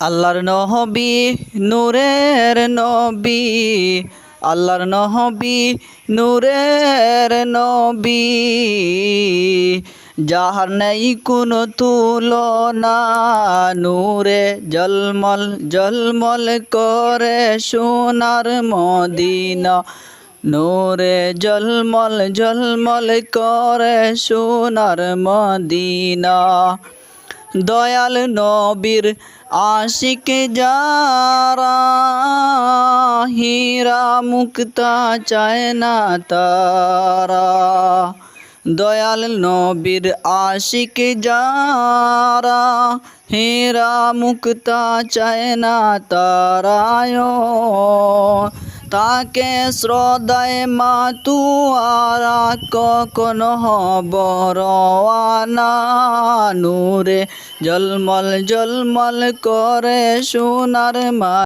আল্লাহর নহবি নূরের নবী। আল্লাহর নহবি নূরের নবী। যাহার নেই কোনো তুলনা, নূরে জলমল জলমল করে সোনার মদিনা। নূরে জলমল জলমল করে সোনার মদিনা। দয়াল নবীর আশিক যারা, হীরা মুক্তা চায় না তারা। দয়াল নবীর আশিক যারা, হীরা মুক্তা চায় না তারায় তাকে শ্রদ্ধায় মাতুয়ারা কখনো হবরওয়ানা নূরে জলমল জলমল করে সোনার মা